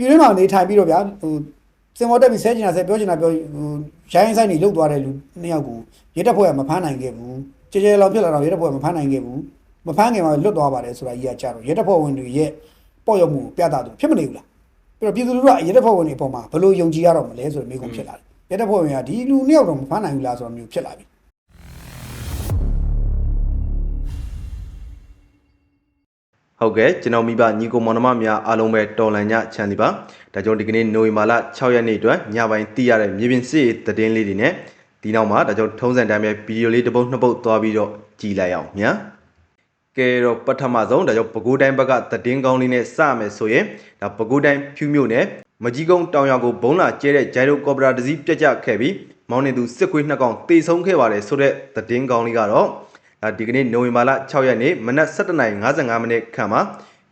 ပြည်တွင်းမှာနေထိုင်ပြီးတော့ဗျာဟိုစင်မောတက်ပြီးဆဲချင်တာဆဲပြောချင်တာပြောဟိုရိုင်းဆိုင်နေလောက်သွားတဲ့လူနှစ်ယောက်ကိုရဲတပ်ဖွဲ့ကမဖမ်းနိုင်ခဲ့ဘူးကြဲကြဲလောင်ဖြစ်လာတော့ရဲတပ်ဖွဲ့ကမဖမ်းနိုင်ခဲ့ဘူးမဖမ်းခင်မှာလွတ်သွားပါတယ်ဆိုတာကြီးကကြတော့ရဲတပ်ဖွဲ့ဝင်တွေရဲ့ပေါ့ရောက်မှုကိုပြသသူဖြစ်မနေဘူးလားပြီးတော့ပြည်သူလူထုကရဲတပ်ဖွဲ့ဝင်တွေအပေါ်မှာဘယ်လိုယုံကြည်ရတော့မလဲဆိုတဲ့မိကုံဖြစ်လာတယ်ရဲတပ်ဖွဲ့ဝင်ကဒီလူနှစ်ယောက်တော့မဖမ်းနိုင်ဘူးလားဆိုတော့မျိုးဖြစ်လာပြီ ဟုတ်ကဲ့ကျွန်တော်မိဘညီကိုမောင်နှမများအားလုံးပဲတော်လန်ညချမ်းသာပါဒါကြောင့်ဒီကနေ့နိုဝင်ဘာလ6ရက်နေ့အတွက်ညပိုင်းသိရတဲ့မြေပြင်စစ်ရေးသတင်းလေးတွေနဲ့ဒီနောက်မှာဒါကြောင့်ထုံးစံတိုင်းပဲဗီဒီယိုလေးတစ်ပုတ်နှစ်ပုတ်သွားပြီးတော့ကြည်လိုက်အောင်ညာကဲတော့ပထမဆုံးဒါကြောင့်ပဲခူးတိုင်းဘက်ကသတင်းကောင်းလေးနဲ့စမယ်ဆိုရင်ဒါပဲခူးတိုင်းဖြူမြို့နယ်မကြီးကုန်းတောင်ရွာကိုဘုံလာကျဲတဲ့ဂျိုင်ရိုကော်ပရာတစည်းပြက်ကျခဲ့ပြီးမောင်းနေသူစစ်ခွေးနှစ်ကောင်တေဆုံးခဲ့ပါတယ်ဆိုတဲ့သတင်းကောင်းလေးကတော့ ဒါဒီကနေ့နိုဝင်ဘာလ6ရက်နေ့မနက်7:55မိနစ်ခန့်မှာ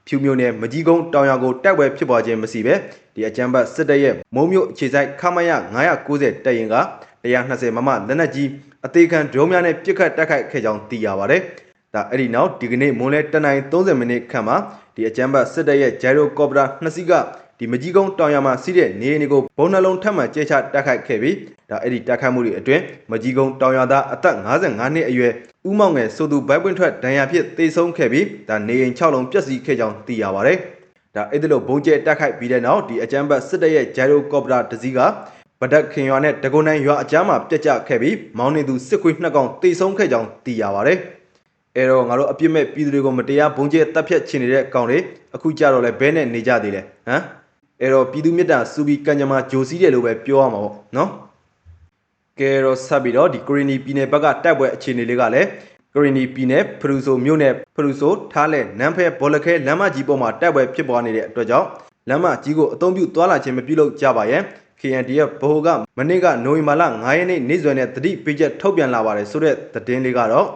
ဖြူမြို့နယ်မကြီးကုန်းတောင်ရွာကိုတက်ဝဲဖြစ်ပွားခြင်းမရှိပဲဒီအကြမ်းဖက်စစ်တပ်ရဲ့မုံမြို့အခြေဆိုင်ခမရ990တပ်ရင်က120မမလက်နက်ကြီးအသေးခံဒရုန်းများနဲ့ပစ်ခတ်တိုက်ခိုက်ခဲ့ကြောင်းသိရပါတယ်။ဒါအဲ့ဒီနောက်ဒီကနေ့မွန်းလဲ7:30မိနစ်ခန့်မှာဒီအကြမ်းဖက်စစ်တပ်ရဲ့ဂျိုင်ရိုကော်ပတာနှစ်စီးက ဒီမကြီးကုန်းတောင်ရွာမှာစီးတဲ့နေအိမ်တွေကိုဘုံနှလုံးထပ်မံကျဲချတိုက်ခိုက်ခဲ့ပြီးဒါအဲ့ဒီတိုက်ခိုက်မှုတွေအတွင်းမကြီးကုန်းတောင်ရွာသားအသက်55နှစ်အရွယ်ဦးမောင်ငယ်ဆိုသူဘိုက်ပွင့်ထွက်ဒဏ်ရာဖြင့်တေဆုံးခဲ့ပြီးဒါနေအိမ်6လုံးပျက်စီးခဲ့ကြောင်းသိရပါတယ်။ဒါအဲ့ဒီလိုဘုံကျဲတိုက်ခိုက်ပြီးတဲ့နောက်ဒီအကြမ်းဖက်စစ်တပ်ရဲ့ဂျိုင်ရိုကော်ပတာတစည်းကဗဒတ်ခင်ရွာနဲ့တကုန်းနိုင်ရွာအကြားမှာပြက်ကျခဲ့ပြီးမောင်းနေသူစစ်ခွေးနှစ်ကောင်တေဆုံးခဲ့ကြောင်းသိရပါတယ်။အဲတော့ငါတို့အပြစ်မဲ့ပြည်သူတွေကိုမတရားဘုံကျဲတပ်ဖြတ်ချင်နေတဲ့ကောင်တွေအခုကြတော့လဲဘဲနဲ့နေကြသေးလဲဟမ် အဲတော့ပြည်သူမြတ်တာစူပြီးကံကြမ္မာဂျိုစီးတယ်လို့ပဲပြောရမှာပေါ့နော်ကဲတော့ဆက်ပြီးတော့ဒီကိုရီနီပြည်နယ်ဘက်ကတိုက်ပွဲအခြေအနေလေးကလည်းကိုရီနီပြည်နယ်ဖရူဆိုမြို့နယ်ဖရူဆိုထားလဲနန်းဖဲဘောလခဲလမ်းမကြီးပေါ်မှာတိုက်ပွဲဖြစ်ပွားနေတဲ့အတွက်ကြောင့်လမ်းမကြီးကိုအုံပြုသွားလာခြင်းမပြုလုပ်ကြပါရဲ့ KNDF ဗဟိုကမနေ့ကနိုဝင်ဘာလ9ရက်နေ့နေ့စွဲနဲ့တတိပေးချက်ထုတ်ပြန်လာပါတယ်ဆိုတဲ့သတင်းလေးကတော့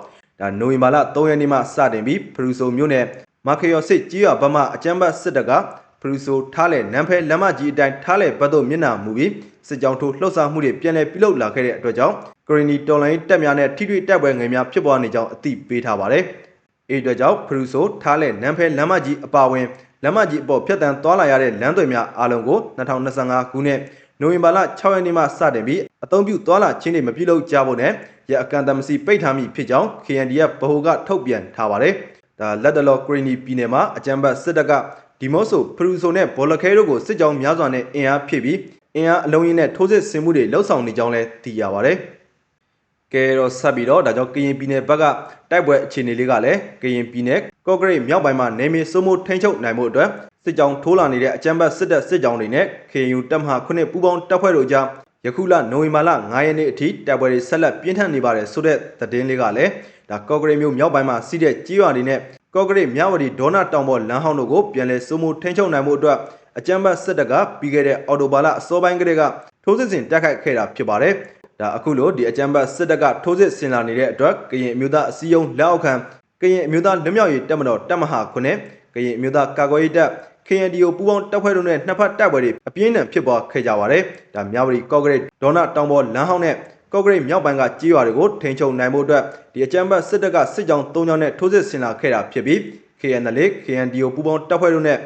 ဒါနိုဝင်ဘာလ3ရက်နေ့မှစတင်ပြီးဖရူဆိုမြို့နယ်မခရော်စစ်ကြီးရွာဘက်မှအကြမ်းဖက်စစ်တပ်က ဖရူဆိုထားလေနန်းဖဲလမ်းမကြီးအတိုင်းထားလေဘက်သို့မျက်နှာမူပြီးစစ်ကြောင်းထိုးလှုပ်ရှားမှုတွေပြန်လည်ပြုလုပ်လာခဲ့တဲ့အတွက်ကြောင့်ကရီနီတော်လိုင်းတပ်များနဲ့ထိတွေ့တပ်ပွဲငယ်များဖြစ်ပွားနေကြောင်းအသိပေးထားပါတယ်။အဲအတွက်ကြောင့်ဖရူဆိုထားလေနန်းဖဲလမ်းမကြီးအပါအဝင်လမ်းမကြီးအပေါ်ဖြတ်တန်းသွားလာရတဲ့လမ်းသွယ်များအားလုံးကို2025ခုနှစ်နိုဝင်ဘာလ6ရက်နေ့မှစတင်ပြီးအသုံးပြုသွားလာခြင်းတွေမပြုလုပ်ကြဖို့နဲ့ရအကန်တမစီပိတ်ထားမိဖြစ်ကြောင်း KNDF ဗဟိုကထုတ်ပြန်ထားပါတယ်။ဒါလက်တလောကရီနီပြည်နယ်မှာအကြမ်းဖက်စစ်တပ်က ဒီမော့ဆိုဖရူဆိုနဲ့ဘောလခဲတို့ကိုစစ်ကြောင်းများစွာနဲ့အင်အားဖြည့်ပြီးအင်အားအလုံးရင်းနဲ့ထိုးစစ်ဆင်မှုတွေလှုပ်ဆောင်နေကြောင်းလည်းသိရပါတယ်။ကဲတော့ဆက်ပြီးတော့ဒါကြောင့်ကရင်ပြည်နယ်ဘက်ကတိုက်ပွဲအခြေအနေလေးကလည်းကရင်ပြည်နယ်ကော့ဂရိတ်မြောက်ပိုင်းမှာနေမီစိုးမိုးထိန်းချုပ်နိုင်မှုအတွက်စစ်ကြောင်းထိုးလာနေတဲ့အကြမ်းဖက်စစ်တပ်စစ်ကြောင်းတွေနဲ့ KNU တပ်မဟာခုနှစ်ပူးပေါင်းတပ်ဖွဲ့တို့ကြားယခုလနိုဝင်ဘာလ9ရက်နေ့အထိတိုက်ပွဲတွေဆက်လက်ပြင်းထန်နေပါတယ်ဆိုတဲ့သတင်းလေးကလည်းဒါကော့ဂရိတ်မြို့မြောက်ပိုင်းမှာစီးတဲ့ကြီးရွာတွေနဲ့ ကော့ဂရိတ်မြဝတီဒေါနာတောင်ပေါ်လမ်းဟောင်းတို့ကိုပြန်လည်စိုးမိုးထိန်းချုပ်နိုင်မှုအတွက်အကြမ်းဖက်စစ်တပ်ကပြီးခဲ့တဲ့အော်တိုဘာလအစောပိုင်းကတည်းကထိုးစစ်ဆင်တိုက်ခိုက်ခဲ့တာဖြစ်ပါတယ်။ဒါအခုလိုဒီအကြမ်းဖက်စစ်တပ်ကထိုးစစ်ဆင်လာနေတဲ့အတွက်ကရင်အမျိုးသားအစည်းအရုံးလက်အောက်ခံကရင်အမျိုးသားလွတ်မြောက်ရေးတပ်မတော်တပ်မဟာခုနှစ်ကရင်အမျိုးသားကာကွယ်ရေးတပ် KNDO ပူးပေါင်းတပ်ဖွဲ့တို့နဲ့နှစ်ဖက်တိုက်ပွဲတွေအပြင်းအထန်ဖြစ်ပွားခဲ့ကြပါတယ်။ဒါမြဝတီကော့ဂရိတ်ဒေါနာတောင်ပေါ်လမ်းဟောင်းနဲ့ ကော့ဂရိတ်မြောက်ပိုင်းကကြေးရွာတွေကိုထိန်းချုပ်နိုင်ဖို့အတွက်ဒီအကြမ်းဖက်စစ်တပ်ကစစ်ကြောင်း၃ကြောင်းနဲ့ထိုးစစ်ဆင်လာခဲ့တာဖြစ်ပြီး KNL KNDO ပူးပေါင်းတပ်ဖွဲ့တို့နဲ့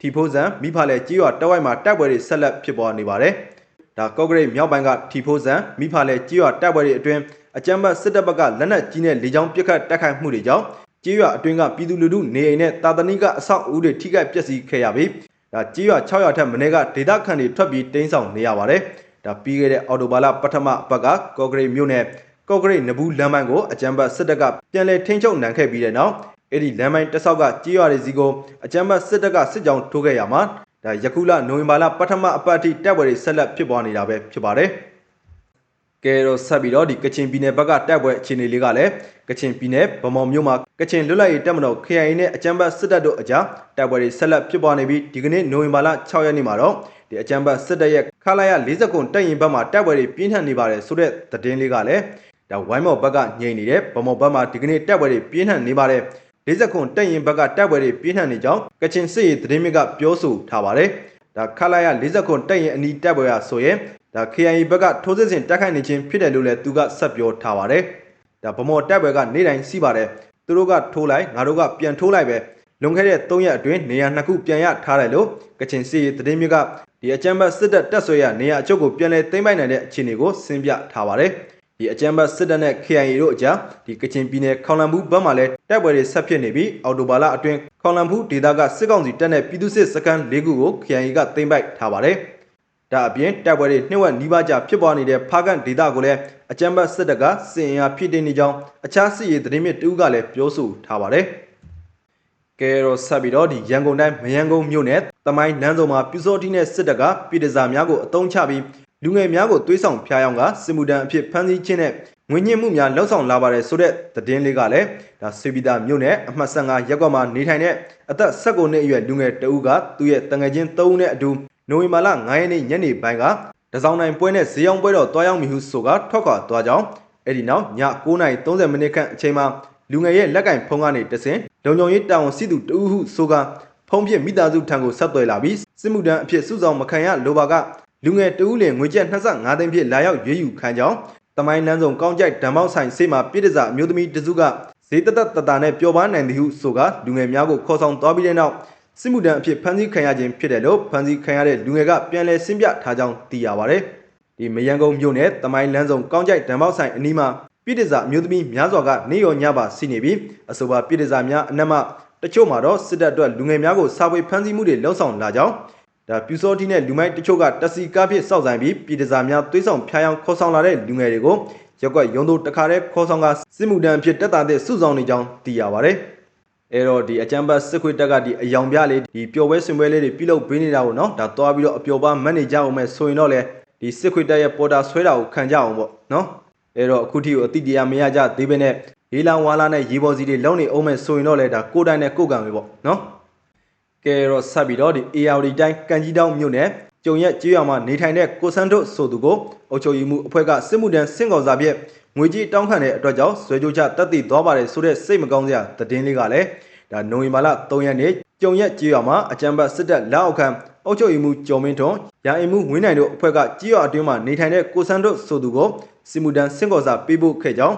ထီဖိုးစံမိဖလည်းကြေးရွာတပ်ဝိုက်မှာတိုက်ပွဲတွေဆက်လက်ဖြစ်ပွားနေပါတယ်။ဒါကော့ဂရိတ်မြောက်ပိုင်းကထီဖိုးစံမိဖလည်းကြေးရွာတိုက်ပွဲတွေအတွင်းအကြမ်းဖက်စစ်တပ်ဘက်ကလက်နက်ကြီးနဲ့လေကြောင်းပစ်ခတ်တိုက်ခိုက်မှုတွေကြောင့်ကြေးရွာအတွင်းကပြည်သူလူထုနေအိမ်နဲ့တာသနိကအဆောက်အဦတွေထိခိုက်ပျက်စီးခဲ့ရပြီးဒါကြေးရွာ600ထက်မနည်းကဒေသခံတွေထွက်ပြီးတင်းဆောင်နေရပါတယ်။ ဒါပြီးခဲ့တဲ့အော်တိုဘာလပထမအပတ်ကကော့ဂရိတ်မြို့နယ်ကော့ဂရိတ်နဘူးလမ်းပိုင်းကိုအကြမ်းဖက်စစ်တပ်ကပြန်လည်ထိန်းချုပ်နိုင်ခဲ့ပြီးတဲ့နောက်အဲ့ဒီလမ်းပိုင်းတစ်ဆောက်ကကြေးရွာတွေစီကိုအကြမ်းဖက်စစ်တပ်ကစစ်ကြောင်းထိုးခဲ့ရမှာဒါယခုလနိုဝင်ဘာလပထမအပတ်အထိတပ်ပွဲတွေဆက်လက်ဖြစ်ပွားနေတာပဲဖြစ်ပါတယ်။ကဲတော့ဆက်ပြီးတော့ဒီကချင်ပြည်နယ်ဘက်ကတပ်ပွဲအခြေအနေလေးကလည်းကချင်ပြည်နယ်ဗမော်မြို့မှာကချင်လွတ်လပ်ရေးတပ်မတော် KIA နဲ့အကြမ်းဖက်စစ်တပ်တို့အကြားတပ်ပွဲတွေဆက်လက်ဖြစ်ပွားနေပြီးဒီကနေ့နိုဝင်ဘာလ6ရက်နေ့မှာတော့ ဒီအကြမ်းဖက်စစ်တပ်ရဲ့ခလာရ40ခုတပ်ရင်ဘက်မှာတပ်ပွဲတွေပြင်းထန်နေပါတယ်ဆိုတဲ့သတင်းလေးကလည်းဒါဝိုင်းမော်ဘက်ကညိန်နေတဲ့ဗမော်ဘက်မှာဒီကနေ့တပ်ပွဲတွေပြင်းထန်နေပါတယ်40ခုတပ်ရင်ဘက်ကတပ်ပွဲတွေပြင်းထန်နေကြောင်းကချင်စစ်ရေးသတင်းမြစ်ကပြောဆိုထားပါတယ်ဒါခလာရ40ခုတပ်ရင်အနီးတပ်ပွဲရဆိုရင်ဒါ KIA ဘက်ကထိုးစစ်ဆင်တိုက်ခိုက်နေခြင်းဖြစ်တယ်လို့လည်းသူကဆက်ပြောထားပါတယ်ဒါဗမော်တပ်ပွဲကနေတိုင်းစီးပါတယ်သူတို့ကထိုးလိုက်ငါတို့ကပြန်ထိုးလိုက်ပဲလွန်ခဲ့တဲ့3ရက်အတွင်းနေရာနှစ်ခုပြန်ရထားတယ်လို့ကချင်စီရေးသတင်းမြစ်က ဒီအကြမ်းဖက်စစ်တပ်တက်ဆွဲရနေရာအချုပ်ကိုပြန်လည်သိမ်းပိုက်နိုင်တဲ့အခြေအနေကိုဆင်းပြထားပါတယ်။ဒီအကြမ်းဖက်စစ်တပ်နဲ့ KIA တို့အကြားဒီကချင်ပြည်နယ်ခေါင်လန်ဘူးဘက်မှာလည်းတိုက်ပွဲတွေဆက်ဖြစ်နေပြီးအော်တိုဘာလအတွင်းခေါင်လန်ဘူးဒေသကစစ်ကောင်စီတပ်နဲ့ပြည်သူ့စစ်စခန်း၄ခုကို KIA ကသိမ်းပိုက်ထားပါတယ်။ဒါအပြင်တိုက်ပွဲတွေနှိမ့်ဝက်နီးပါးကြဖြစ်ပွားနေတဲ့ဖားကန်ဒေသကိုလည်းအကြမ်းဖက်စစ်တပ်ကစစ်အင်အားဖြစ်တင်နေကြောင်းအခြားစစ်ရေးသတင်းမြစ်တူကလည်းပြောဆိုထားပါတယ်။ ကဲတော့ဆက်ပြီးတော့ဒီရန်ကုန်တိုင်းမရန်ကုန်မြို့နယ်တမိုင်းလမ်းစုံမှာပြူစောတိနဲ့စစ်တပ်ကပြည်တစားများကိုအုံချပြီးလူငယ်များကိုသွေးဆောင်ဖျားယောင်းကစစ်မှုထမ်းအဖြစ်ဖမ်းဆီးခြင်းနဲ့ငွေညှစ်မှုများလှုပ်ဆောင်လာပါတယ်ဆိုတဲ့သတင်းလေးကလည်းဒါဆွေပီတာမြို့နယ်အမှတ်15ရပ်ကွက်မှာနေထိုင်တဲ့အသက်19နှစ်အရွယ်လူငယ်တဦးကသူ့ရဲ့တငယ်ချင်း3ဦးနဲ့အတူနိုဝင်ဘာလ9ရက်နေ့ညနေပိုင်းကတစောင်းနိုင်ပွဲနဲ့ဈေးရောင်းပွဲတော်တွားရောက်မိဟုဆိုကထွက်ခွာသွားကြောင်းအဲ့ဒီနောက်ည9:30မိနစ်ခန့်အချိန်မှာ လူငယ်ရဲ့လက်ကင်ဖုန်းကနေတဆင်လုံခြုံရေးတာဝန်ရှိသူတဦးဟုဆိုကဖုန်းဖြင့်မိသားစုထံကိုဆက်သွယ်လာပြီးစစ်မှုထမ်းအဖြစ်စုဆောင်မခံရလိုပါကလူငယ်တဦးလင်ငွေကျပ်25သိန်းဖြင့်လာရောက်ရွေးယူခံကြောင်းတမိုင်းလန်းဆောင်ကောင်းကြိုက်ဓမ္မောက်ဆိုင်စေးမှာပြည်တစားအမျိုးသမီးတစုကဈေးတက်တက်တတာနဲ့ပျော်ပါနိုင်သည်ဟုဆိုကလူငယ်များကိုခေါ်ဆောင်သွားပြီးတဲ့နောက်စစ်မှုထမ်းအဖြစ်ဖမ်းဆီးခံရခြင်းဖြစ်တယ်လို့ဖမ်းဆီးခံရတဲ့လူငယ်ကပြန်လည်ဆင်းပြထားကြောင်းသိရပါတယ်။ဒီမယန်ကုန်းမြို့နယ်တမိုင်းလန်းဆောင်ကောင်းကြိုက်ဓမ္မောက်ဆိုင်အနီးမှာ ပြည်တစားအမျိုးသမီးများစွာကနေရောညပါစီနေပြီးအဆိုပါပြည်တစားများအနက်မှတချို့မှာတော့စစ်တပ်အတွက်လူငယ်များကိုစာပွေဖမ်းဆီးမှုတွေလှုံ့ဆော်လာကြောင်းဒါပြူစောတိနဲ့လူမိုက်တချို့ကတစီကားဖြစ်စောက်ဆိုင်ပြီးပြည်တစားများသွေးဆောင်ဖျားယောင်းခေါ်ဆောင်လာတဲ့လူငယ်တွေကိုရက်ကွက်ရုံတို့တခါတည်းခေါ်ဆောင်ကစစ်မှုတန်းဖြစ်တက်တာတဲ့စုဆောင်နေကြောင်းသိရပါတယ်။အဲတော့ဒီအကြံပတ်စစ်ခွေတက်ကဒီအယောင်ပြလေးဒီပျော်ပွဲဆင်ပွဲလေးတွေပြုလုပ်ပေးနေတာပေါ့နော်။ဒါသွားပြီးတော့အပျော်ပါမတ်နေကြအောင်မဲ့ဆိုရင်တော့လေဒီစစ်ခွေတက်ရဲ့ပေါ်တာဆွဲတာကိုခံကြအောင်ပေါ့နော်။ အဲတော့အခုထိကိုအတိတရားမရကြသေးဘဲနဲ့ရေလောင်ဝါလာနဲ့ရေပေါ်စီတွေလုံးနေအောင်မဲ့ဆိုရင်တော့လေဒါကိုယ်တိုင်နဲ့ကိုယ်ကံပဲပေါ့နော်။ကဲတော့ဆက်ပြီးတော့ဒီ ARD တိုင်းကန်ကြီးတောင်းမြို့နယ်ကျုံရက်ကြေးရွာမှာနေထိုင်တဲ့ကိုစန်းတို့ဆိုသူကိုအုပ်ချုပ်ရေးမှုအဖွဲ့ကစစ်မှုထမ်းစင့်ကောင်စာဖြင့်ငွေကြီးတောင်းခံတဲ့အတွက်ကြောင့်ဆွေကြိုးချတက်တည်သွားပါတယ်ဆိုတဲ့စိတ်မကောင်းစရာသတင်းလေးကလည်းဒါနိုဝင်ဘာလ3ရက်နေ့ကျုံရက်ကြေးရွာမှာအကြံပတ်စစ်တပ်လက်အောက်ခံ အုပ်ချုပ်ရေးမှုကျော်မင်းထွန်းရာအိမ်မှုဝင်းနိုင်တို့အဖွဲ့ကကြေးရွာအတွင်းမှာနေထိုင်တဲ့ကိုစန်းတို့ဆိုသူကိုစစ်မှုထမ်းစင့်ကောင်စာပေးဖို့ခဲ့ကြောင်း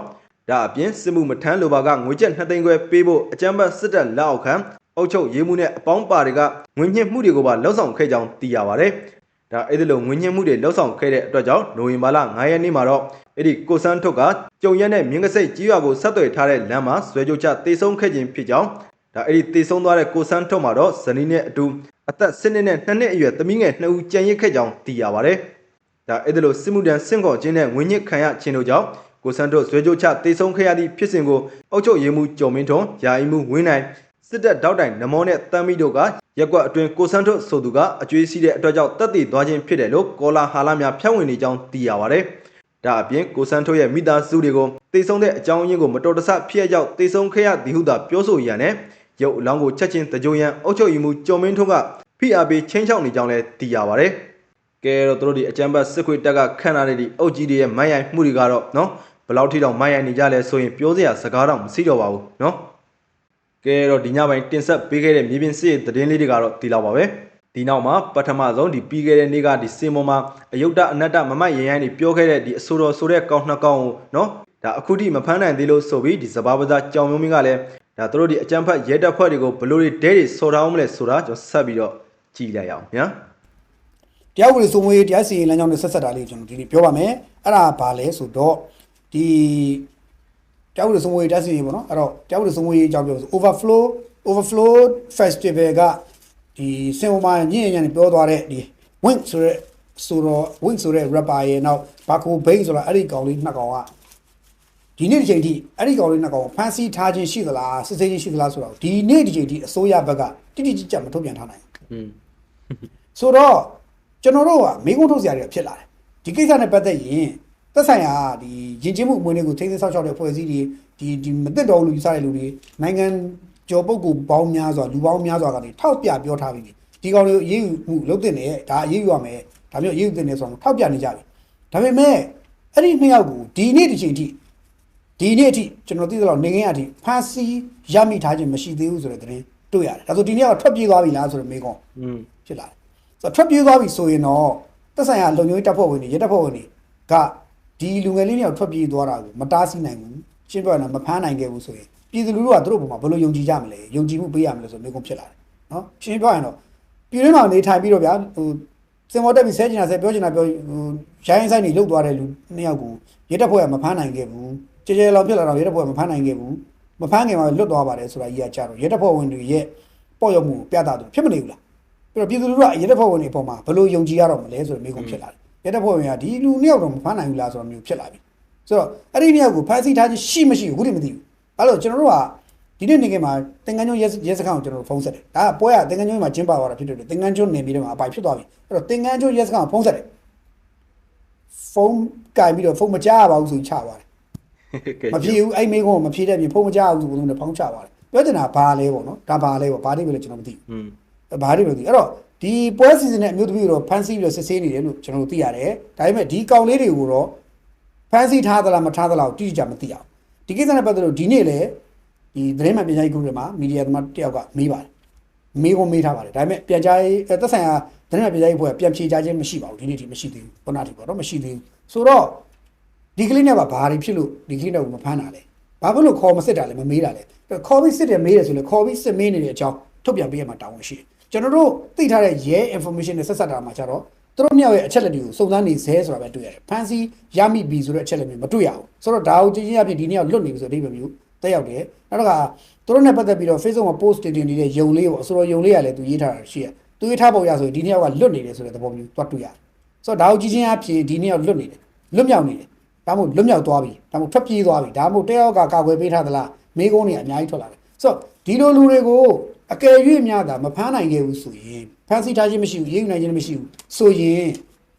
ဒါအပြင်စစ်မှုမထမ်းလိုပါကငွေကျပ်2သိန်းခွဲပေးဖို့အကြံပတ်စစ်တပ်လက်အောက်ခံအုပ်ချုပ်ရေးမှုနဲ့အပေါင်းပါတွေကငွေညှစ်မှုတွေကိုပါလှုပ်ဆောင်ခဲ့ကြောင်းသိရပါတယ်။ဒါအဲ့ဒီလိုငွေညှစ်မှုတွေလှုပ်ဆောင်ခဲ့တဲ့အတွက်ကြောင့်နိုဝင်ဘာလ9ရက်နေ့မှာတော့အဲ့ဒီကိုစန်းထုတ်ကကြုံရက်နဲ့မြင်းကစိတ်ကြီးရွာကိုဆက်သွယ်ထားတဲ့လမ်းမှာဇွဲကြိုချတေဆုံးခဲ့ခြင်းဖြစ်ကြောင်း ဒါအဲ့ဒီတေဆုံးသွားတဲ့ကိုစန်းထုတ်မှာတော့ဇနီးနဲ့အတူအသက်7နှစ်နဲ့2နှစ်အရွယ်သမီးငယ်2ဦးကြံရစ်ခဲ့ကြောင်းသိရပါတယ်။ဒါအဲ့ဒီလိုစစ်မှုထမ်းစင့်ခေါ်ခြင်းနဲ့ငွေညှစ်ခံရခြင်းတို့ကြောင့်ကိုစန်းတို့ဇွဲကြိုချတေဆုံးခဲ့ရသည့်ဖြစ်စဉ်ကိုအုပ်ချုပ်ရေးမှုကျော်မင်းထွန်းယာယီမှုဝင်းနိုင်စစ်တပ်တောက်တိုင်နမောနဲ့တမ်းမီတို့ကရက်ကွက်အတွင်းကိုစန်းထွတ်ဆိုသူကအကျွေးစီးတဲ့အတွက်ကြောင့်တက်တည်သွားခြင်းဖြစ်တယ်လို့ကောလာဟာလာများဖြန့်ဝေနေကြောင်းသိရပါဗျ။ဒါအပြင်ကိုစန်းထွတ်ရဲ့မိသားစုတွေကိုတိတ်ဆုံးတဲ့အကြောင်းရင်းကိုမတော်တဆဖြစ်ရကြောင်းတိတ်ဆုံးခဲ့ရသည်ဟုသာပြောဆိုရန်နဲ့ ရုပ်အလောင်းကိုချက်ချင်းတကြိုရန်အုပ်ချုပ်ရေးမှူးကျော်မင်းထွန်းကဖိအားပေးချင်းချောက်နေကြောင်းလည်းသိရပါဗျ။ကဲတော့တို့ဒီအကြံပတ်စစ်ခွေတက်ကခန့်ထားတဲ့ဒီအုပ်ကြီးတွေရဲ့မိုင်းရိုင်မှုတွေကတော့နော်ဘယ်လောက်ထိတောင်မိုင်းရိုင်နေကြလဲဆိုရင်ပြောစရာစကားတော့မရှိတော့ပါဘူးနော်။ကဲတော့ဒီညပိုင်းတင်ဆက်ပေးခဲ့တဲ့မြေပြင်စစ်ရေးသတင်းလေးတွေကတော့ဒီလောက်ပါပဲဒီနောက်မှာပထမဆုံးဒီပြီးခဲ့တဲ့နေ့ကဒီစင်ပေါ်မှာအယုဒ္ဓအနတ္တမမတ်ရရန်နေပြောခဲ့တဲ့ဒီအဆိုတော်ဆိုတဲ့ကောင်းနှစ်ကောင်းကိုနော်ဒါအခုထိမဖမ်းနိုင်သေးလို့ဆိုပြီးဒီစဘာပဇာကြောင်မျိုးမင်းကလည်း ဒါတို့တို့ဒီအကြံဖတ်ရဲတပ်ဖွဲ့တွေကိုဘလို့တွေဒဲတွေဆော်ထားအောင်မလဲဆိုတာကျွန်တော်ဆက်ပြီးတော့ကြည့်လိုက်အောင်ညာတရားဝင်စုံမွေးတရားစီရင်လမ်းကြောင်းနဲ့ဆက်ဆက်တာလေးကျွန်တော်ဒီနေ့ပြောပါမယ်အဲ့ဒါဘာလဲဆိုတော့ဒီတရားဝင်စုံမွေးတရားစီရင်ပေါ့နော်အဲ့တော့တရားဝင်စုံမွေးအကြောင်းပြောဆို overflow overflow festival ကဒီစင်ဟိုမှာညင်ညင်ညင်ပြောသွားတဲ့ဒီ wing ဆိုတဲ့ဆိုတော့ wing ဆိုတဲ့ rapper ရဲ့နောက် Baku Bay ဆိုတာအဲ့ဒီကောင်လေးနှစ်ကောင်က ဒီနေ့ဒီချိန်ထိအဲ့ဒီကောင်လေးနှစ်ကောင်ကိုဖန်ဆီးထားခြင်းရှိသလားစစ်ဆေးခြင်းရှိသလားဆိုတော့ဒီနေ့ဒီချိန်ထိအစိုးရဘက်ကတိတိကျကျမထုတ်ပြန်ထားနိုင်ဘူးอืมဆိုတော့ကျွန်တော်တို့ကမိကုန်းထုတ်စရာတွေဖြစ်လာတယ်ဒီကိစ္စနဲ့ပတ်သက်ရင်သက်ဆိုင်ရာဒီယဉ်ကျေးမှုအမွေတွေကိုထိန်းသိမ်းဆောက်ရှောက်တဲ့ဖွဲ့စည်းတွေဒီဒီမသိတော်လူယူဆတဲ့လူတွေနိုင်ငံကျော်ပုဂ္ဂိုလ်ပေါင်းများစွာလူပေါင်းများစွာကနေထောက်ပြပြောထားပြီးပြီဒီကောင်တွေကိုအေးအေးမှုလုပ်တဲ့နဲ့ဒါအေးအေးရမယ်ဒါမျိုးအေးအေးတဲ့နဲ့ဆိုတော့ထောက်ပြနေကြပြီဒါပေမဲ့အဲ့ဒီနှစ်ယောက်ကိုဒီနေ့ဒီချိန်ထိ ဒီနေ့အထိကျွန်တော်သိသလောက်နေငင်းအထိဖန်စီရမိထားခြင်းမရှိသေးဘူးဆိုတဲ့သတင်းတွေ့ရတယ်ဒါဆိုဒီနေ့ကထွက်ပြေးသွားပြီလားဆိုတဲ့မေးခွန်းอืมဖြစ်လာတယ်။ဆိုတော့ထွက်ပြေးသွားပြီဆိုရင်တော့သက်ဆိုင်ရာလုံခြုံရေးတပ်ဖွဲ့ဝင်တွေရဲတပ်ဖွဲ့ဝင်တွေကဒီလူငယ်လေးတွေကိုထွက်ပြေးသွားတာကိုမတားဆီးနိုင်ဘူး။ရှင်းပြရရင်မဖမ်းနိုင်ခဲ့ဘူးဆိုရင်ပြည်သူလူထုကသူတို့ပုံမှာဘယ်လိုယုံကြည်ကြမလဲယုံကြည်မှုပေးရမလဲဆိုမျိုးကုန်ဖြစ်လာတယ်နော်ရှင်းရှင်းပြောရရင်တော့ပြည်တွင်းမှာနေထိုင်ပြီးတော့ဗျာဟိုစင်မောတက်ပြီးဆဲကျင်တာဆဲပြောကျင်တာပြောဟိုရိုင်းဆိုင်နေလောက်သွားတဲ့လူနှစ်ယောက်ကိုရဲတပ်ဖွဲ့ကမဖမ်းနိုင်ခဲ့ဘူး ကြဲကြဲလောင်ဖြစ်လာတော့ရဲတပ်ဖွဲ့ကမဖမ်းနိုင်ခဲ့ဘူးမဖမ်းခင်မှာလွတ်သွားပါတယ်ဆိုတာကြီးကကြတော့ရဲတပ်ဖွဲ့ဝင်တွေရဲ့ပေါ့ရောက်မှုကိုပြသတယ်ဖြစ်မနေဘူးလားပြီးတော့ပြည်သူလူထုကရဲတပ်ဖွဲ့ဝင်တွေအပေါ်မှာဘယ်လိုယုံကြည်ရတော့မလဲဆိုတဲ့မျိုးကုန်ဖြစ်လာတယ်ရဲတပ်ဖွဲ့ဝင်ကဒီလူနှစ်ယောက်တော့မဖမ်းနိုင်ဘူးလားဆိုတော့မျိုးဖြစ်လာပြီဆိုတော့အဲ့ဒီနှစ်ယောက်ကိုဖမ်းဆီးထားခြင်းရှိမရှိဘူးခုတည်းမသိဘူးအဲ့တော့ကျွန်တော်တို့ကဒီနေ့နေကမှာတင်ကန်းကျွန်းရဲရဲစခန်းကိုကျွန်တော်တို့ဖုန်းဆက်တယ်ဒါကပွဲကတင်ကန်းကျွန်းမှာကျင်းပသွားတာဖြစ်တယ်တင်ကန်းကျွန်းနေပြီးတော့အပိုင်ဖြစ်သွားပြီအဲ့တော့တင်ကန်းကျွန်းရဲစခန်းကိုဖုန်းဆက်တယ်ဖုန်းကင်ပြီးတော့ဖုန်းမကြားရပါဘူးဆိုချသွားတယ်ကဲ မဖြေဘူးအဲ့မိကုန်းကိုမဖြေတဲ့ပြင်ဖုန်းမကြားဘူးဆိုဘုံနဲ့ဖုန်းချသွားတယ်ပြောချင်တာဘာလဲပေါ့နော်ဒါဘာလဲပေါ့ဘာတွေပဲလဲကျွန်တော်မသိဘူးอืมဘာတွေလို့ဒီအဲ့တော့ဒီပွဲစီစဉ်တဲ့အမျိုးသမီးကိုတော့ဖန်ဆီးပြီးတော့စစ်ဆေးနေတယ်လို့ကျွန်တော်တို့သိရတယ်ဒါပေမဲ့ဒီကောင်လေးတွေကိုတော့ဖန်ဆီးထားသလားမထားသလားကိုတိကျမသိအောင်ဒီကိစ္စနဲ့ပတ်သက်လို့ဒီနေ့လေဒီသတင်းမှန်ပြန်ကြားရေးဂရုတွေမှာမီဒီယာသမားတယောက်ကမေးပါတယ်မေးကုန်မေးထားပါတယ်ဒါပေမဲ့ပြန်ကြားရေးသက်ဆိုင်ရာသတင်းမှန်ပြန်ကြားရေးဖွဲ့ကပြန်ဖြေကြားခြင်းမရှိပါဘူးဒီနေ့ဒီမရှိသေးဘူးခုနကဒီပေါ့နော်မရှိသေးဘူးဆိုတော့ ဒီကလေးနဲ့ကဘာတွေဖြစ်လို့ဒီကလေးနဲ့ကိုမဖမ်းတာလဲဘာဖြစ်လို့ခေါ်မစစ်တာလဲမမေးတာလဲခေါ်ပြီးစစ်တယ်မေးတယ်ဆိုလေခေါ်ပြီးစစ်မေးနေတဲ့အကြောင်းထုတ်ပြန်ပေးရမှာတောင်းဝင်ရှိတယ်ကျွန်တော်တို့သိထားတဲ့ရဲ information နဲ့ဆက်ဆက်တာမှာကျတော့သူတို့မြောက်ရဲ့အချက်လက်တွေကိုစုံစမ်းနေသေးဆိုတာပဲတွေ့ရတယ်။ဖန်စီရမိပြီဆိုတဲ့အချက်လက်မျိုးမတွေ့ရဘူး။ဆိုတော့ဒါကိုချင်းချင်းအဖြစ်ဒီနေ့ကလွတ်နေပြီဆိုတဲ့အဓိပ္ပာယ်မျိုးတက်ရောက်တယ်။နောက်တော့ကသူတို့နဲ့ပတ်သက်ပြီးတော့ Facebook မှာ post တင်တင်နေတဲ့ယုံလေးပေါ့။ဆိုတော့ယုံလေးကလည်းသူရေးထားတာရှိရ။သူရေးထားပုံရဆိုရင်ဒီနေ့ကလွတ်နေတယ်ဆိုတဲ့သဘောမျိုးသွားတွေ့ရတယ်။ဆိုတော့ဒါကိုချင်းချင်းအဖြစ်ဒီနေ့ကလွတ်နေတယ်။လွတ်မြောက်နေတယ်။ ဒါမှမဟုတ်လွတ်မြောက်သွားပြီ။ဒါမှမဟုတ်ထွက်ပြေးသွားပြီ။ဒါမှမဟုတ်တယောက်ကကာကွယ်ပေးထားသလား။မိကုန်းတွေအများကြီးထွက်လာတယ်။ဆိုတော့ဒီလိုလူတွေကိုအကယ်၍များတာမဖမ်းနိုင်ခဲ့ဘူးဆိုရင်ဖမ်းဆီးထားခြင်းမရှိဘူးရေးယူနိုင်ခြင်းမရှိဘူးဆိုရင်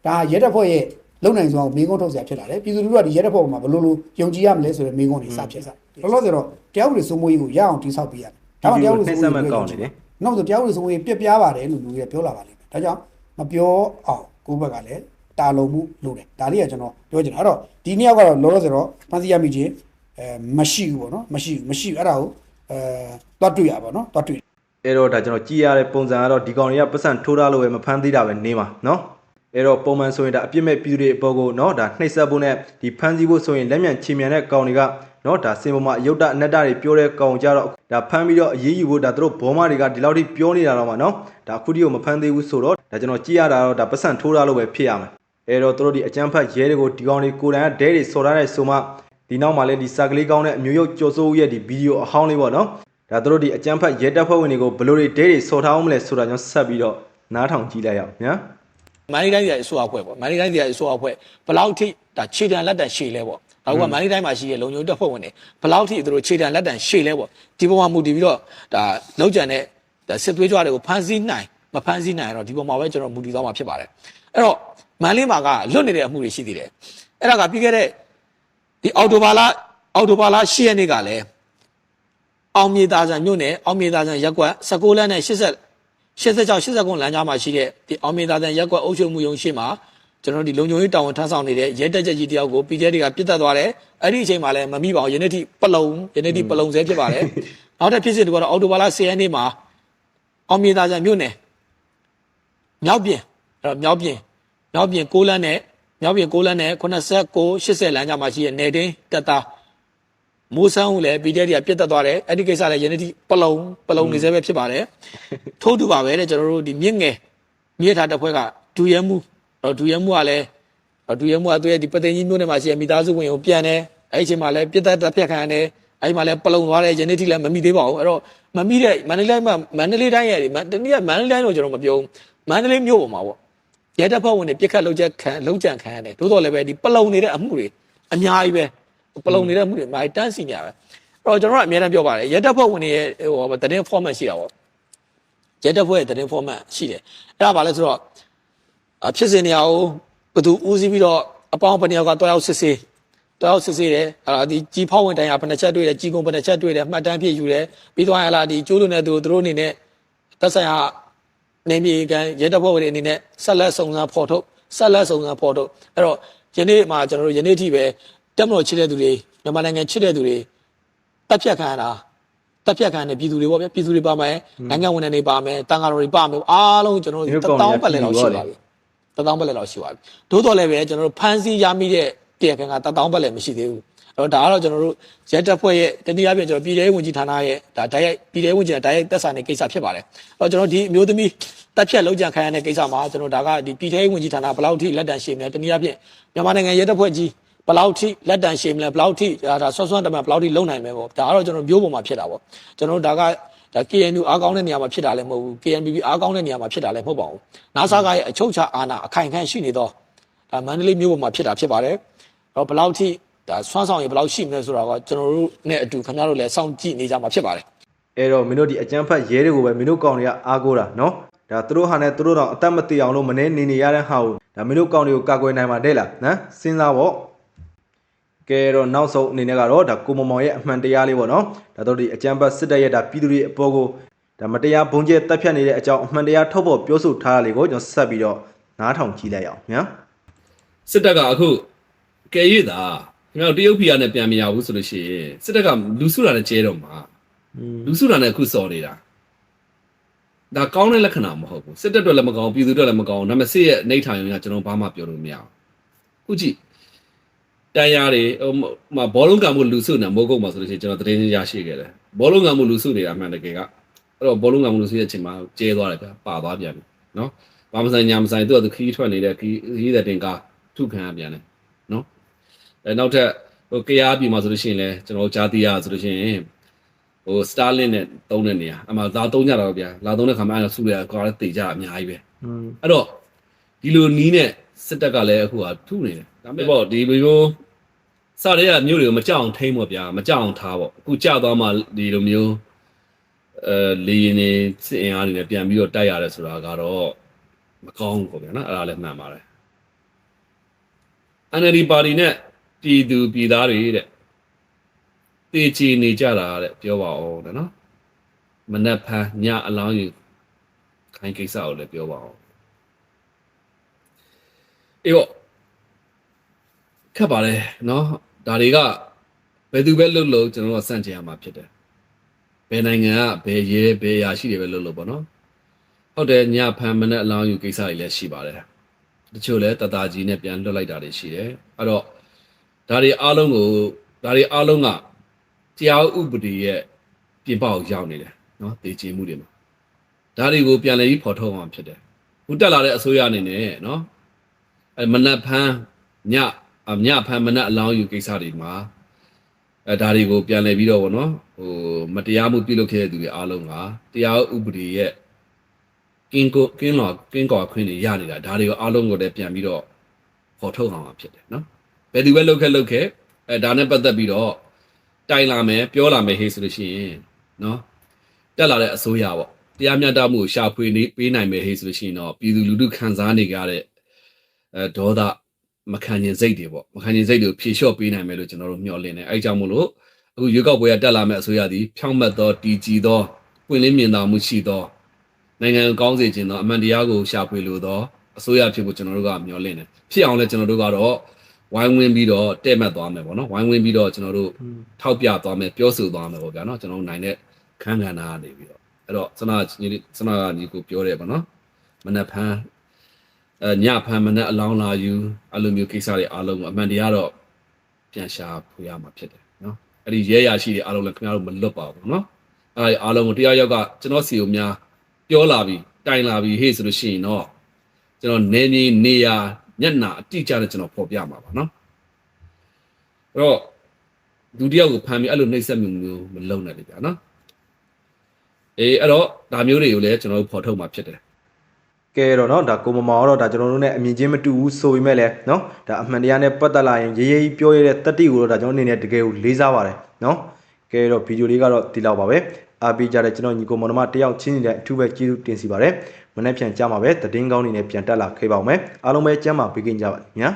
ဒါရဲတပ်ဖွဲ့ရဲ့လုံနိုင်စွာကိုမေးခွန်းထုတ်စရာဖြစ်လာတယ်ပြည်သူလူထုကဒီရဲတပ်ဖွဲ့ပေါ်မှာဘယ်လိုလိုယုံကြည်ရမလဲဆိုတဲ့မေးခွန်းတွေစဖြစ်စားလောလောဆယ်တော့တရားဥပဒေစိုးမိုးရေးကိုရအောင်တိဆောက်ပေးရတယ်ဒါမှတရားဥပဒေစိုးမိုးရေးကိုနောက်ဆိုတရားဥပဒေစိုးမိုးရေးပြက်ပြားပါတယ်လို့လူတွေပြောလာပါလိမ့်မယ်ဒါကြောင့်မပြောအောင်ကိုယ့်ဘက်ကလည်း တာလုံမှုလိုတယ်ဒါလေးကကျွန်တော်ပြောချင်တာအဲ့တော့ဒီနှစ်ယောက်ကတော့လောလောဆယ်တော့ဖန်စီရမိခြင်းအဲမရှိဘူးပေါ့နော်မရှိဘူးမရှိဘူးအဲ့ဒါကိုအဲသွားတွေ့ရပါတော့သွားတွေ့အဲ့တော့ဒါကျွန်တော်ကြည်ရတဲ့ပုံစံကတော့ဒီကောင်တွေကပတ်စံထိုးထားလို့ပဲမဖမ်းသေးတာပဲနေမှာနော်အဲ့တော့ပုံမှန်ဆိုရင်ဒါအပြစ်မဲ့ပြည်သူတွေအပေါ်ကိုနော်ဒါနှိပ်စက်ဖို့နဲ့ဒီဖမ်းဆီးဖို့ဆိုရင်လက်မြန်ချေမြန်တဲ့ကောင်တွေကနော်ဒါစင်ပေါ်မှာအယုတ်တအနတ္တတွေပြောတဲ့ကောင်ကြတော့ဒါဖမ်းပြီးတော့အေးအေးယူဖို့ဒါတို့ဘောမတွေကဒီလောက်ထိပြောနေတာတော့မှနော်ဒါအခုတိကိုမဖမ်းသေးဘူးဆိုတော့ဒါကျွန်တော်ကြည်ရတာတော့ဒါပတ်စံထိုးထားလို့ပဲဖြစ်ရမယ် အဲ့တော့တို့ဒီအကြမ်းဖက်ရဲတွေကိုဒီကောင်တွေကိုယ်တိုင်ကဒဲတွေစော်ထားတဲ့ဆိုမှဒီနောက်မှာလည်းဒီစာကလေးကောင်းတဲ့အမျိုးရုပ်ကြော်စိုးရဲ့ဒီဗီဒီယိုအဟောင်းလေးပေါ့နော်ဒါတို့ဒီအကြမ်းဖက်ရဲတပ်ဖွဲ့ဝင်တွေကိုဘယ်လိုတွေဒဲတွေစော်ထားအောင်မလဲဆိုတာကျွန်တော်ဆက်ပြီးတော့နားထောင်ကြည့်လိုက်ရအောင်ညာမန္တလေးတိုင်းပြည်အစိုးရအဖွဲ့ပေါ့မန္တလေးတိုင်းပြည်အစိုးရအဖွဲ့ဘယ်လောက်ထိဒါခြေတံလက်တံရှည်လဲပေါ့အခုကမန္တလေးတိုင်းမှာရှိတဲ့လုံခြုံရေးတပ်ဖွဲ့ဝင်တွေဘယ်လောက်ထိသူတို့ခြေတံလက်တံရှည်လဲပေါ့ဒီပုံမှာမူတည်ပြီးတော့ဒါလောက်ကျန်တဲ့ဒါစစ်သွေးကြွတွေကိုဖမ်းဆီးနိုင်မဖမ်းဆီးနိုင်တော့ဒီပုံမှာပဲကျွန်တော်မူတည်သွားမှာဖြစ်ပါတယ်အဲ့တော့ မန္တလေးမှာကလွတ်နေတဲ့အမှုတွေရှိသေးတယ်အဲ့ဒါကပြီးခဲ့တဲ့ဒီအော်တိုဘာလာအော်တိုဘာလာ10ရက်နေ့ကလည်းအောင်မြေသားဆန်မြို့နယ်အောင်မြေသားဆန်ရက်ကွက်16လမ်းနဲ့80 86 89လမ်းကြားမှာရှိတဲ့ဒီအောင်မြေသားဆန်ရက်ကွက်အုပ်ချုပ်မှုရုံးရှိမှာကျွန်တော်တို့ဒီလုံခြုံရေးတာဝန်ထမ်းဆောင်နေတဲ့ရဲတပ်ချက်ကြီးတယောက်ကို PJ တွေကပြစ်တက်သွားတယ်အဲ့ဒီအချိန်မှာလည်းမမိပါဘူးယနေ့ထိပလုံယနေ့ထိပလုံဆဲဖြစ်ပါတယ်နောက်တစ်ဖြစ်စဉ်ကတော့အော်တိုဘာလ10ရက်နေ့မှာအောင်မြေသားဆန်မြို့နယ်မြောက်ပြင်အဲ့တော့မြောက်ပြင် မြောက်ပြင်6လမ်းနဲ့မြောက်ပြင်6လမ်းနဲ့89 80လမ်းကြားမှာရှိတဲ့နေတင်းတက်သားမိုးဆန်းကိုလည်း PDF တွေကပြတ်တက်သွားတယ်အဲ့ဒီကိစ္စလည်းယနေ့ထိပလုံပလုံနေစေပဲဖြစ်ပါတယ်ထို့တူပါပဲတဲ့ကျွန်တော်တို့ဒီမြင့်ငယ်မြေထားတစ်ဖွဲ့ကဒူရဲမှုတော့ဒူရဲမှုကလည်းဒူရဲမှုကသူရဲ့ဒီပသိမ်ကြီးမျိုးနဲ့မှာရှိတဲ့မိသားစုဝင်ကိုပြန်တယ်အဲ့ဒီအချိန်မှာလည်းပြတ်တက်တက်ဖြတ်ခံရတယ်အဲ့ဒီမှာလည်းပလုံသွားတယ်ယနေ့ထိလည်းမမိသေးပါဘူးအဲ့တော့မမိတဲ့မန္တလေးမှာမန္တလေးတိုင်းရဲ့ဒီတနည်းကမန္တလေးတိုင်းတော့ကျွန်တော်မပြောဘူးမန္တလေးမြို့ပေါ်မှာပေါ့ ရဲတပ်ဖွဲ့ဝင်တွေပြစ်ခတ်လုံချက်ခံလုံကြံခံရတယ်သို့တော်လည်းပဲဒီပလုံနေတဲ့အမှုတွေအများကြီးပဲပလုံနေတဲ့မှုတွေမာတန်းစီနေရပဲအဲ့တော့ကျွန်တော်ကအများအားပြောပါတယ်ရဲတပ်ဖွဲ့ဝင်တွေရဲ့ဟိုတရင် format ရှိတာပေါ့ရဲတပ်ဖွဲ့ရဲ့တရင် format ရှိတယ်အဲ့ဒါဘာလဲဆိုတော့အဖြစ်စဉ်နေရာကိုဘယ်သူဦးစီးပြီးတော့အပေါင်းဘယ်နှစ်ယောက်ကတွားရောက်စစ်ဆေးတွားရောက်စစ်ဆေးတယ်အဲ့ဒါဒီကြီးဖောက်ဝင်တိုင်ရဘယ်နှချက်တွေ့တယ်ကြီးကုန်းဘယ်နှချက်တွေ့တယ်မှတ်တမ်းဖြည့်ယူတယ်ပြီးသွားရလားဒီကျိုးလို့နေသူတို့အနေနဲ့သက်ဆိုင်ရာ နေမြေကန်ရဲတပ်ဖွဲ့ဝင်တွေအနေနဲ့ဆက်လက်စုံစမ်းဖော်ထုတ်ဆက်လက်စုံစမ်းဖော်ထုတ်အဲ့တော့ယနေ့မှာကျွန်တော်တို့ယနေ့အထိပဲတက်မလို့ချစ်တဲ့သူတွေမြန်မာနိုင်ငံချစ်တဲ့သူတွေတက်ဖြတ်ခံရတာတက်ဖြတ်ခံတဲ့ပြည်သူတွေပေါ့ဗျာပြည်သူတွေပါမယ်နိုင်ငံဝန်ထမ်းတွေပါမယ်တန်ဃာတော်တွေပါမယ်အားလုံးကျွန်တော်တို့တထောင်ပတ်လည်လောက်ရှိပါပြီတထောင်ပတ်လည်လောက်ရှိပါပြီသို့တော်လည်းပဲကျွန်တော်တို့ဖမ်းဆီးရမိတဲ့တရားခံကတထောင်ပတ်လည်မရှိသေးဘူး တော့ဒါကတော့ကျွန်တော်တို့ရဲတပ်ဖွဲ့ရဲ့တနည်းအားဖြင့်ကျွန်တော်ပြည်ထောင်ဝင်ကြီးဌာနရဲ့ဒါဓာတ်ရိုက်ပြည်ထောင်ဝင်ကြီးဓာတ်ရိုက်သက်ဆိုင်တဲ့ကိစ္စဖြစ်ပါတယ်အဲ့တော့ကျွန်တော်ဒီအမျိုးသမီးတက်ဖြတ်လုံးကြံခံရတဲ့ကိစ္စမှာကျွန်တော်ဒါကဒီပြည်ထောင်ဝင်ကြီးဌာနဘယ်လောက်ထိလက်တန်ရှည်မလဲတနည်းအားဖြင့်မြန်မာနိုင်ငံရဲတပ်ဖွဲ့ကြီးဘယ်လောက်ထိလက်တန်ရှည်မလဲဘယ်လောက်ထိဒါဒါဆွဆွမ်းတမန်ဘယ်လောက်ထိလုံနိုင်မယ်ပေါ့ဒါကတော့ကျွန်တော်မျိုးပေါ်မှာဖြစ်တာပေါ့ကျွန်တော်တို့ဒါကဒါ KNU အားကောင်းတဲ့နေရာမှာဖြစ်တာလည်းမဟုတ်ဘူး KNPB အားကောင်းတဲ့နေရာမှာဖြစ်တာလည်းမဟုတ်ပါဘူး NASA ကရဲ့အချုပ်ချအာဏာအခိုင်အခံ့ရှိနေတော့ဒါမန္တလေးမြို့ပေါ်မှာဖြစ်တာဖြစ်ပါတယ်တော့ဘယ်လောက်ထိ ဒါဆွမ်းဆောင်ရဘယ်လောက်ရှိမလဲဆိုတာကကျွန်တော်တို့နဲ့အတူခင်ဗျားတို့လည်းစောင့်ကြည့်နေကြမှာဖြစ်ပါတယ်အဲ့တော့မင်းတို့ဒီအကြမ်းဖက်ရဲတွေကိုပဲမင်းတို့ကောင်တွေကအားကိုးတာနော်ဒါသူတို့ဟာနဲ့သူတို့တော့အသက်မတည်အောင်လို့မနေနေနေရတဲ့ဟာကိုဒါမင်းတို့ကောင်တွေကိုကာကွယ်နိုင်မှာတဲ့လားနော်စဉ်းစားပေါ့ကဲတော့နောက်ဆုံးအနေနဲ့ကတော့ဒါကိုမမောင်ရဲ့အမှန်တရားလေးပေါ့နော်ဒါတို့ဒီအကြမ်းဖက်စစ်တပ်ရဲ့ဒါပြည်သူတွေအပေါ်ကိုဒါမတရားဘုံကျဲတပ်ဖြတ်နေတဲ့အကြောင်းအမှန်တရားထုတ်ဖို့ပြောဆိုထားတာလေးကိုကျွန်တော်ဆက်ပြီးတော့နားထောင်ကြည့်လိုက်အောင်ညာစစ်တပ်ကအခုကဲရည်တာခ င်ဗျားတို့တရုတ်ပြည်ကနေပြန်မရဘူးဆိုလို့ရှိရင်စစ်တပ်ကလူစုတာနဲ့ကျဲတော့မှာလူစုတာနဲ့အခုစော်နေတာဒါကောင်းတဲ့လက္ခဏာမဟုတ်ဘူးစစ်တပ်တွေလည်းမကောင်းပြည်သူတွေလည်းမကောင်းဒါပေမဲ့စစ်ရဲ့နှိဋ္ဌာယုံကကျွန်တော်ဘာမှပြောလို့မရဘူးခုကြည့်တန်ရာတွေဟိုမဘောလုံးကံမှုလူစုနေမိုးကုတ်မှာဆိုလို့ရှိရင်ကျွန်တော်သတင်းရရှိခဲ့တယ်ဘောလုံးကံမှုလူစုနေတာအမှန်တကယ်ကအဲ့တော့ဘောလုံးကံမှုလူစုရဲ့အချိန်မှာကျဲသွားတယ်ဗျပါသွားပြန်ပြီနော်ဘာမဆိုင်ညာမဆိုင်သူကသူခီးထွက်နေတဲ့ခီးခီးတဲ့တင်ကားထုခံရပြန်တယ်နော် အဲနောက်ထပ်ဟိုကြားပြည်မှာဆိုလို့ရှိရင်လည်းကျွန်တော်ကြားသိရဆိုလို့ရှိရင်ဟိုစတာလင်နဲ့တုံးတဲ့နေရာအမှလာတုံးကြတာတော့ဗျာလာတုံးတဲ့ခါမှအဲ့ဒါစုရကွာလည်းတေကြအများကြီးပဲအဲ့တော့ဒီလိုနီးနဲ့စစ်တပ်ကလည်းအခုဟာထုနေတယ်ဒါပေမဲ့ပေါ့ဒီလိုမျိုးစတဲ့ကမြို့တွေကိုမကြောက်အောင်ထိမ့်ပေါ့ဗျာမကြောက်အောင်ထားပေါ့အခုကြောက်သွားမှဒီလိုမျိုးအဲလေရင်နေစစ်အင်အားတွေနဲ့ပြန်ပြီးတော့တိုက်ရတယ်ဆိုတာကတော့မကောင်းဘူးပေါ့ဗျာနော်အဲ့ဒါလည်းမှန်ပါတယ် NLD ပါတီနဲ့ ပြည်သူပြည်သားတွေတဲ့တည်ချီနေကြတာတဲ့ပြောပါအောင်တဲ့နော်မနက်ဖန်ညအလောင်းယူခိုင်းကိစ္စကိုလည်းပြောပါအောင်အေးပေါ့ခက်ပါလေနော်ဒါတွေကဘယ်သူပဲလှုပ်လို့ကျွန်တော်တို့ကစန့်ကျင်ရမှာဖြစ်တယ်ဘယ်နိုင်ငံကဘယ်ရဲဘယ်ရာရှိတွေပဲလှုပ်လို့ပေါ့နော်ဟုတ်တယ်ညဖန်မနက်အလောင်းယူကိစ္စတွေလည်းရှိပါတယ်တချို့လဲတတာကြီးနဲ့ပြန်လွတ်လိုက်တာတွေရှိတယ်အဲ့တော့ ဒါတွေအားလုံးကိုဒါတွေအားလုံးကတရားဥပဒေရဲ့ပြင်ပကိုရောက်နေတယ်နော်တည်ကြည်မှုတွေမှာဒါတွေကိုပြန်လည်ပြီးဖော်ထုတ်အောင်ဖြစ်တယ်ခုတက်လာတဲ့အစိုးရအနေနဲ့နော်အဲမနက်ဖန်းညအညဖန်းမနက်အလောင်းယူကိစ္စတွေမှာအဲဒါတွေကိုပြန်လည်ပြီးတော့ဗောနော်ဟိုမတရားမှုပြုလုပ်ခဲ့တဲ့သူတွေအားလုံးကတရားဥပဒေရဲ့ကင်းကိုကင်းလောကင်းကော်ခွင့်တွေရနေတာဒါတွေကိုအားလုံးကိုလည်းပြန်ပြီးတော့ပေါ်ထုတ်အောင်မှာဖြစ်တယ်နော် ဘယ်သူပဲလောက်ခဲ့လောက်ခဲ့အဲဒါနဲ့ပတ်သက်ပြီးတော့တိုင်လာမယ်ပြောလာမယ်ဟေးဆိုလို့ရှိရင်နော်တက်လာတဲ့အစိုးရပေါ့တရားမျှတမှုကိုရှာဖွေနေပေးနိုင်မယ်ဟေးဆိုလို့ရှိရင်တော့ပြည်သူလူထုခံစားနေကြတဲ့အဲဒေါသမခံကျင်စိတ်တွေပေါ့မခံကျင်စိတ်တွေကိုဖြေလျှော့ပေးနိုင်မယ်လို့ကျွန်တော်တို့မျှော်လင့်တယ်အဲအကြောင်းမို့လို့အခုရွေးကောက်ပွဲကတက်လာမယ့်အစိုးရသည်ဖြောင့်မတ်သောတည်ကြည်သောပွင့်လင်းမြင်သာမှုရှိသောနိုင်ငံကိုကောင်းစေခြင်းတော့အမှန်တရားကိုရှာဖွေလို့တော့အစိုးရဖြစ်ဖို့ကျွန်တော်တို့ကမျှော်လင့်တယ်ဖြစ်အောင်လဲကျွန်တော်တို့ကတော့ ဝိုင်းဝန်းပြီးတော့တဲ့မှတ်သွားမယ်ပေါ့နော်ဝိုင်းဝန်းပြီးတော့ကျွန်တော်တို့ထောက်ပြသွားမယ်ပြောဆိုသွားမယ်ပေါ့ဗျာနော်ကျွန်တော်တို့နိုင်တဲ့ခန်းကဏ္ဍကနေပြီးတော့အဲ့တော့စနာညီစနာကညီကိုပြောတယ်ပေါ့နော်မနက်ဖန်အဲညဖန်မနက်အလောင်းလာယူအဲ့လိုမျိုးကိစ္စတွေအားလုံးကိုအမှန်တရားတော့ပြန်ရှာဖွေရမှာဖြစ်တယ်နော်အဲ့ဒီရဲရရှိတွေအားလုံးလည်းခင်ဗျားတို့မလွတ်ပါဘူးနော်အဲ့ဒီအားလုံးကိုတရားရောက်ကကျွန်တော်စီကိုများပြောလာပြီတိုင်လာပြီဟေ့ဆိုလို့ရှိရင်တော့ကျွန်တော်နေမြေနေရာ ညက်နာအတိအကျနဲ့ကျွန်တော်ဖော်ပြမှာပါနော်အဲ့တော့ဒုတိယကိုဖမ်းပြီးအဲ့လိုနှိမ့်ဆက်မှုမျိုးမလုပ်နဲ့လေဗျာနော်အေးအဲ့တော့ဒါမျိုးတွေကိုလည်းကျွန်တော်တို့ဖော်ထုတ်မှာဖြစ်တယ် ကဲတော့เนาะဒါကိုမမောင်ကတော့ဒါကျွန်တော်တို့ ਨੇ အမြင်ချင်းမတူဘူးဆိုပေမဲ့လည်းเนาะဒါအမှန်တရားနဲ့ပတ်သက်လာရင်ရေးရေးပြောရတဲ့တတိကိုတော့ဒါကျွန်တော်အနေနဲ့တကယ်ကိုလေးစားပါတယ်เนาะကဲတော့ဗီဒီယိုလေးကတော့ဒီလောက်ပါပဲအားပေးကြတဲ့ကျွန်တော်ညီကိုမောင်နှမတယောက်ချင်းစီတဲ့အထူးပဲကျေးဇူးတင်စီပါတယ် မနေ့ပြန်ကြမှာပဲသတင်းကောင်းတွေနဲ့ပြန်တက်လာခဲ့ပါဦးမယ်အားလုံးပဲကျမ်းမာပေးကြပါညာ